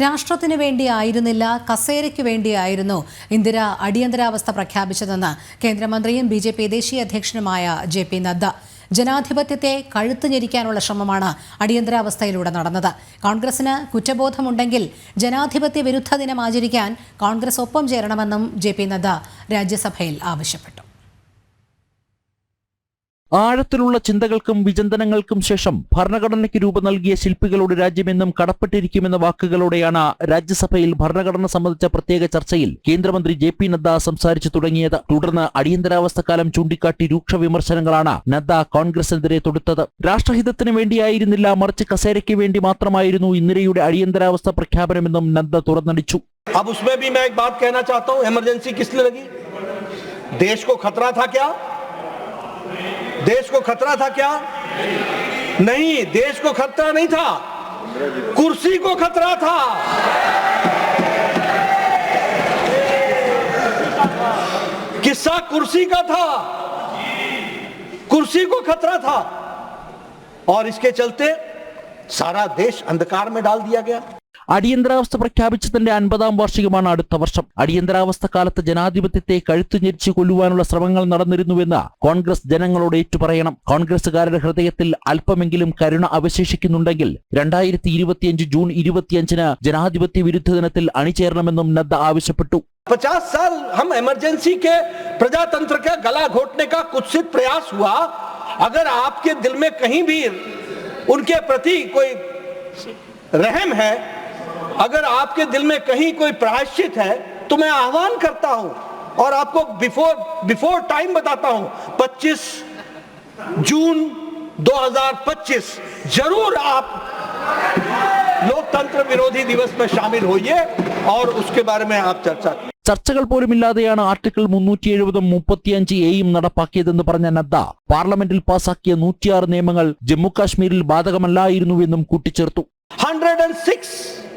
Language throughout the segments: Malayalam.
രാഷ്ട്രത്തിനു വേണ്ടിയായിരുന്നില്ല കസേരയ്ക്ക് വേണ്ടിയായിരുന്നു ഇന്ദിര അടിയന്തരാവസ്ഥ പ്രഖ്യാപിച്ചതെന്ന് കേന്ദ്രമന്ത്രിയും ബി ജെ പി ദേശീയ അധ്യക്ഷനുമായ ജെ പി നദ്ദ. ജനാധിപത്യത്തെ കഴുത്ത് ഞെരിക്കാനുള്ള ശ്രമമാണ് അടിയന്തരാവസ്ഥയിലൂടെ നടന്നത്. കോൺഗ്രസിന് കുറ്റബോധമുണ്ടെങ്കിൽ ജനാധിപത്യ വിരുദ്ധ ദിനം ആചരിക്കാൻ കോൺഗ്രസ് ഒപ്പം ചേരണമെന്നും ജെ പി നദ്ദ രാജ്യസഭയിൽ ആവശ്യപ്പെട്ടു. ആഴത്തിലുള്ള ചിന്തകൾക്കും വിചിന്തനങ്ങൾക്കും ശേഷം ഭരണഘടനയ്ക്ക് രൂപം നൽകിയ ശില്പികളോട് രാജ്യമെന്നും കടപ്പെട്ടിരിക്കുമെന്ന വാക്കുകളോടെയാണ് രാജ്യസഭയിൽ ഭരണഘടന സംബന്ധിച്ച പ്രത്യേക ചർച്ചയിൽ കേന്ദ്രമന്ത്രി ജെ പി നദ്ദ സംസാരിച്ചു തുടങ്ങിയത് തുടർന്ന് അടിയന്തരാവസ്ഥക്കാലം ചൂണ്ടിക്കാട്ടി രൂക്ഷ വിമർശനങ്ങളാണ് നദ്ദ കോൺഗ്രസിനെതിരെ തൊടുത്തത് രാഷ്ട്രഹിതത്തിന് വേണ്ടിയായിരുന്നില്ല മറിച്ച് കസേരയ്ക്ക് വേണ്ടി മാത്രമായിരുന്നു ഇന്ദിരയുടെ അടിയന്തരാവസ്ഥ പ്രഖ്യാപനമെന്നും നദ്ദ തുറന്നടിച്ചു अब उसमें भी मैं एक बात कहना चाहता हूं इमरजेंसी किस लिए लगी देश को खतरा था क्या देश को खतरा था क्या? नहीं, देश को खतरा नहीं था। कुर्सी को खतरा था। किस्सा कुर्सी का था। कुर्सी को खतरा था। और इसके चलते सारा देश अंधकार में डाल दिया गया। അടിയന്തരാവസ്ഥ പ്രഖ്യാപിച്ചതിന്റെ അൻപതാം വാർഷികമാണ് അടുത്ത വർഷം അടിയന്തരാവസ്ഥ കാലത്ത് ജനാധിപത്യത്തെ കഴുത്തു ഞെരിച്ചു കൊല്ലുവാനുള്ള ശ്രമങ്ങൾ നടന്നിരുന്നുവെന്ന് കോൺഗ്രസ് ജനങ്ങളോട് ഏറ്റുപറയണം കോൺഗ്രസുകാരുടെ ഹൃദയത്തിൽ അല്പമെങ്കിലും കരുണ അവശേഷിക്കുന്നുണ്ടെങ്കിൽ രണ്ടായിരത്തി ഇരുപത്തിയഞ്ച് ജൂൺ ഇരുപത്തിയഞ്ചിന് ജനാധിപത്യ വിരുദ്ധ ദിനത്തിൽ അണിചേരണമെന്നും നദ്ദ ആവശ്യപ്പെട്ടു पचास साल हम इमरजेंसी के प्रजातंत्र का गला घोटने का कुत्सित प्रयास हुआ अगर आपके दिल में कहीं भी उनके प्रति कोई रहम है अगर आपके दिल में कहीं कोई प्रायश्चित है तो मैं आह्वान करता हूं और आपको बिफोर बिफोर टाइम बताता हूं 25 जून 2025 जरूर आप लोकतंत्र विरोधी दिवस में शामिल होइए और उसके बारे में आप चर्चा कीजिए ചർച്ചകൾ പോലുമില്ലാതെയാണ് ആർട്ടിക്കിൾ മുന്നൂറ്റി എഴുപതും മുപ്പത്തിയഞ്ച് എയും നടപ്പാക്കിയതെന്ന് പറഞ്ഞ നദ്ദ പാർലമെന്റിൽ പാസാക്കിയ നൂറ്റിയാറ് നിയമങ്ങൾ ജമ്മുകാശ്മീരിൽ ബാധകമല്ലായിരുന്നുവെന്നും കൂട്ടിച്ചേർത്തു 106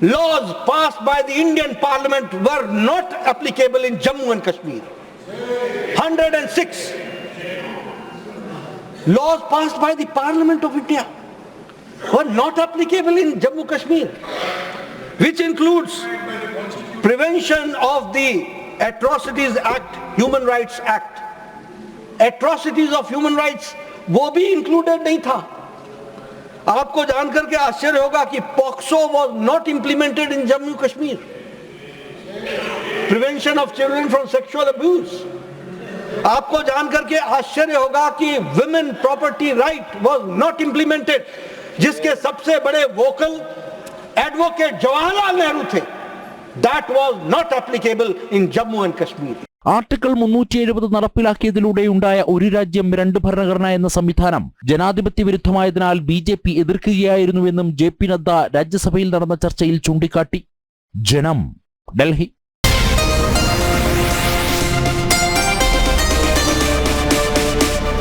laws passed by the Indian Parliament were not applicable in Jammu and Kashmir. 106 laws passed by the Parliament of India were not applicable in Jammu Kashmir, which includes Prevention of the Atrocities Act, Human Rights Act. Atrocities of human rights वो भी इंक्लूडेड नहीं था आपको जानकर के आश्चर्य होगा कि POCSO was not implemented in Jammu Kashmir prevention of children from sexual abuse आपको जानकर के आश्चर्य होगा कि women property right was not implemented जिसके सबसे बड़े वोकल एडवोकेट जवाहरलाल नेहरू थे. That was not applicable in Jammu and Kashmir article മുന്നൂറ്റി എഴുപത് നടപ്പിലാക്കിയതിലൂടെ ഉണ്ടായ ഒരു രാജ്യം രണ്ട് ഭരണഘടന എന്ന സംവിധാനം ജനാധിപത്യ വിരുദ്ധമായതിനാൽ ബി ജെ പി എതിർക്കുകയായിരുന്നുവെന്നും ജെ പി നദ്ദ രാജ്യസഭയിൽ നടന്ന ചർച്ചയിൽ ചൂണ്ടിക്കാട്ടി. ജനം ഡൽഹി.